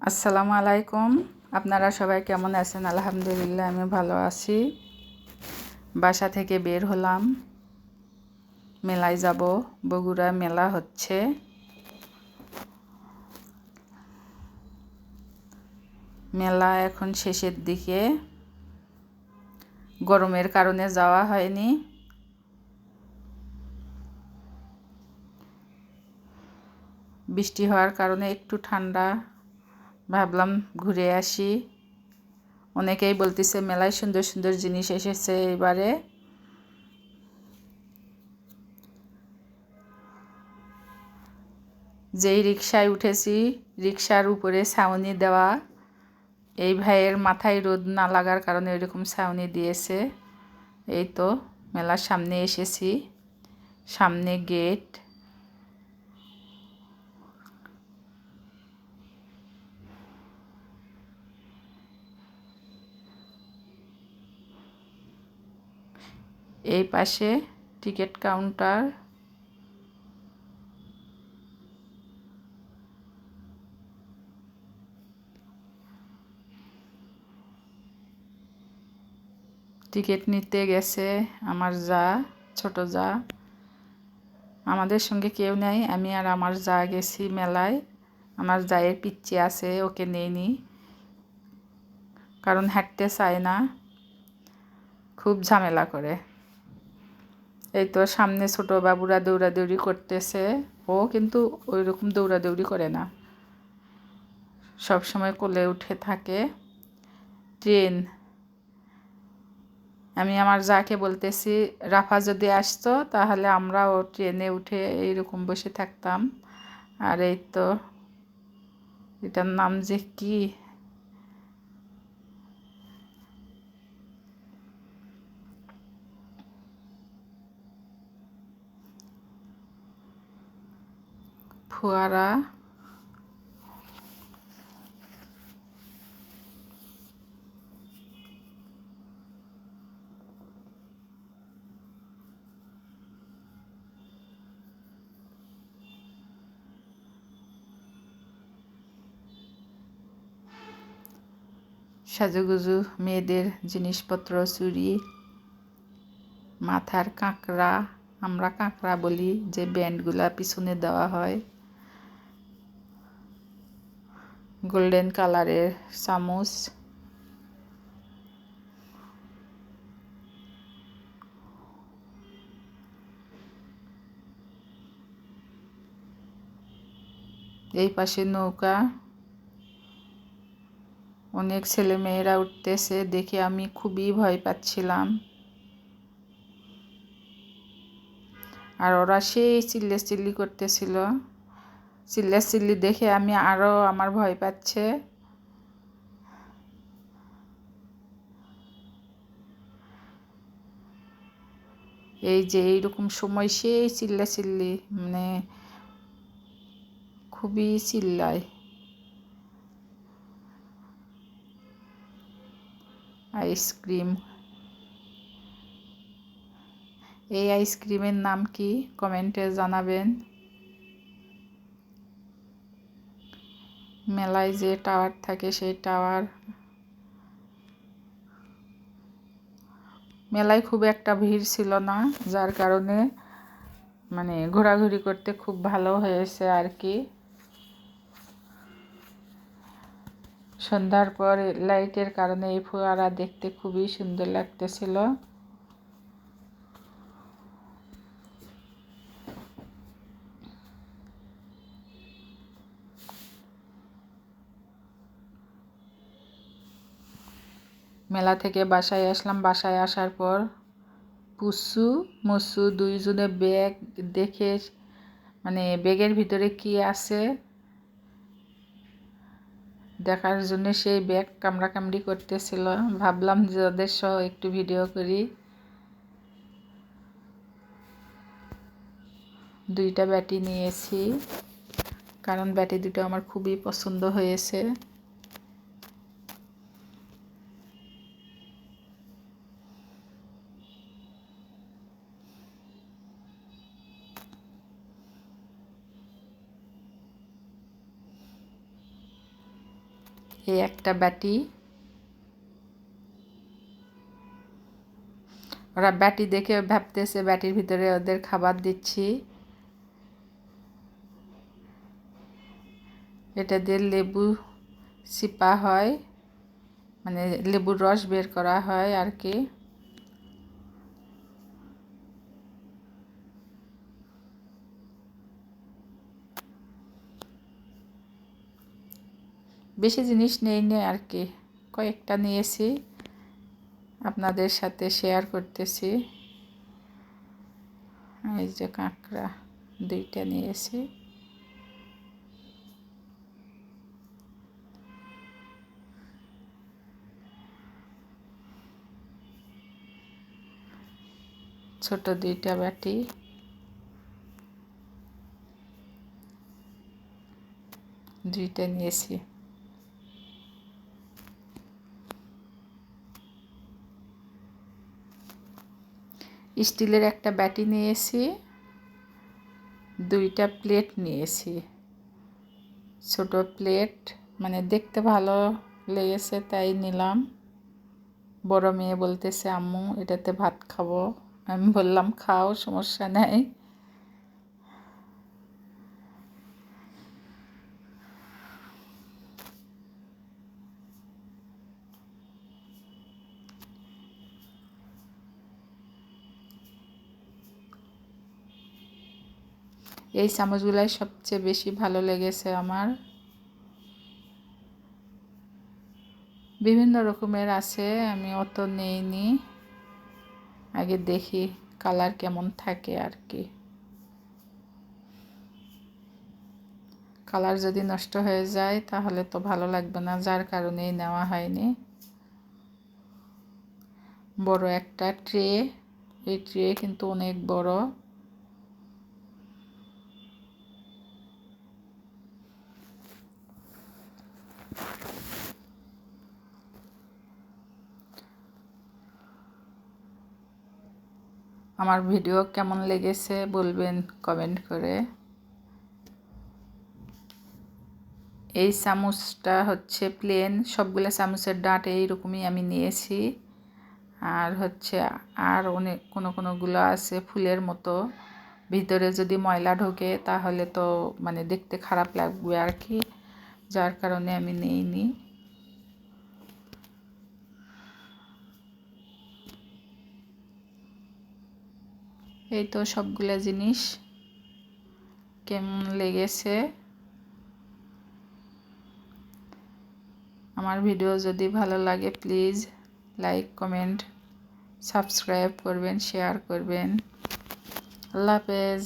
আসসালামু আলাইকুম। আপনারা সবাই কেমন আছেন? আলহামদুলিল্লাহ, আমি ভালো আছি। বাসা থেকে বের হলাম। মেলায় যাব। বগুড়া মেলা হচ্ছে। মেলা এখন শেষের দিকে। গরমের কারণে যাওয়া হয়নি। বৃষ্টি হওয়ার কারণে একটু ঠান্ডা। ভাবলাম ঘুরে আসি। অনেকেই বলতেছে, মেলায় সুন্দর সুন্দর জিনিস এসেছে এবারে। যেই রিক্সায় উঠেছি রিক্সার উপরে ছাউনি দেওয়া। এই ভাইয়ের মাথায় রোদ না লাগার কারণে এরকম ছাউনি দিয়েছে। এই তো, মেলার সামনে এসেছি। সামনে গেট। এই পাশে টিকিট কাউন্টার। টিকিট নিতে গেছে আমার যা, ছোট যা। আমাদের সঙ্গে কেউ নেই, আমি আর আমার যা গেছি মেলায়। আমার জায়ের পিচ্ছি আছে, ওকে নেইনি কারণ হাঁটতে চায় না। খুব ঝামেলা করে। এই তো সামনে ছোট বাবুরা দৌড়াদৌড়ি করতেছে। ও কিন্তু ওই রকম দৌড়াদৌড়ি করে না। সব সময় কোলে উঠে থাকে। ট্রেন। আমি আমার যাকে বলতেছি, রাফা যদি আসতো তাহলে আমরাও ট্রেনে উঠে এইরকম বসে থাকতাম। আর এই তো, এটার নাম যে কি? ফোয়ারা সাজুগুজু মেয়েদের জিনিসপত্র চুরি মাথার কাঁকড়া, আমরা কাঁকড়া বলি যে ব্যান্ডগুলা পিছনে দেওয়া হয়। গোল্ডেন কালারের চামচ। এই পাশে নৌকা। অনেক ছেলে মেয়েরা উঠতেছে, দেখে আমি খুবই ভয় পাচ্ছিলাম। আর ওরা সেই চিল্লে চিল্লি করতেছিল। চিল্লা চিল্লি দেখে আমি আরও আমার ভয় পাচ্ছে। এই যে এইরকম সময় সেই চিল্লা চিল্লি মানে খুবই চিল্লায়। আইসক্রিম। এই আইসক্রিমের নাম কি? কমেন্টে জানাবেন। মেলায় যে টাওয়ার থাকে সেই টাওয়ার মেলায় খুব একটা ভিড় ছিল না, যার কারণে মানে ঘোরাঘুরি করতে খুব ভালো হয়েছে আর কি। সন্ধ্যার পর লাইটের কারণে এই ফোয়ারা দেখতে খুবই সুন্দর লাগতেছিল। মেলা থেকে বাসায় আসলাম। বাসায় আসার পর পুসু, মুসু দুইজনে ব্যাগ দেখে মানে ব্যাগের ভিতরে কি আছে দেখার জন্য সেই ব্যাগ কামড়াকামড়ি করতেছিল। ভাবলাম যে ওদের সহ একটু ভিডিও করি। দুইটা ব্যাটি নিয়েছি। কারণ ব্যাটি দুটো আমার খুবই পছন্দ হয়েছে। এই একটা ব্যাটি। ওরা ব্যাটি দেখে ভাবতেছে, ব্যাটির ভিতরে ওদের খাবার দিচ্ছি। এটা দিয়ে লেবু সিপা হয় মানে লেবুর রস বের করা হয় আর কি। বেশি জিনিস নেই নে আর কি কয়েকটা নিয়েছি, আপনাদের সাথে শেয়ার করতেছি। এই যে কাঁকড়া দুইটা নিয়েছি। ছোট দুইটা বাটি। দুইটা নিয়েছি। স্টিলের একটা ব্যাটি নিয়েছি, দুইটা প্লেট নিয়েছি। ছোট প্লেট মানে দেখতে ভালো লেগেছে তাই নিলাম। বড় মেয়ে বলতেছে, আম্মু, এটাতে ভাত খাব। আমি বললাম, খাও, সমস্যা নেই। এই চামচগুলাই সবচেয়ে বেশি ভালো লেগেছে আমার। বিভিন্ন রকমের আছে, আমি অত নেইনি। আগে দেখি কালার কেমন থাকে আর কি। কালার যদি নষ্ট হয়ে যায়, তাহলে তো ভালো লাগবে না, যার কারণেই নেওয়া হয়নি। বড় একটা ট্রে, এই ট্রে কিন্তু অনেক বড়। আমার ভিডিও কেমন লেগেছে বলবেন কমেন্ট করে। এই চামচটা হচ্ছে প্লেন সবগুলো চামচের ডাঁট এইরকমই আমি নিয়েছি। আর হচ্ছে আর অনেক কোনো কোনোগুলো আছে ফুলের মতো। ভিতরে যদি ময়লা ঢোকে তাহলে তো মানে দেখতে খারাপ লাগবে আর কি। যার কারণে আমি নিইনি। এই তো সবগুলা জিনিস কেমন লেগেছে? আমার ভিডিও যদি ভালো লাগে, প্লিজ লাইক, কমেন্ট, সাবস্ক্রাইব করবেন, শেয়ার করবেন। আল্লাহ হাফেজ।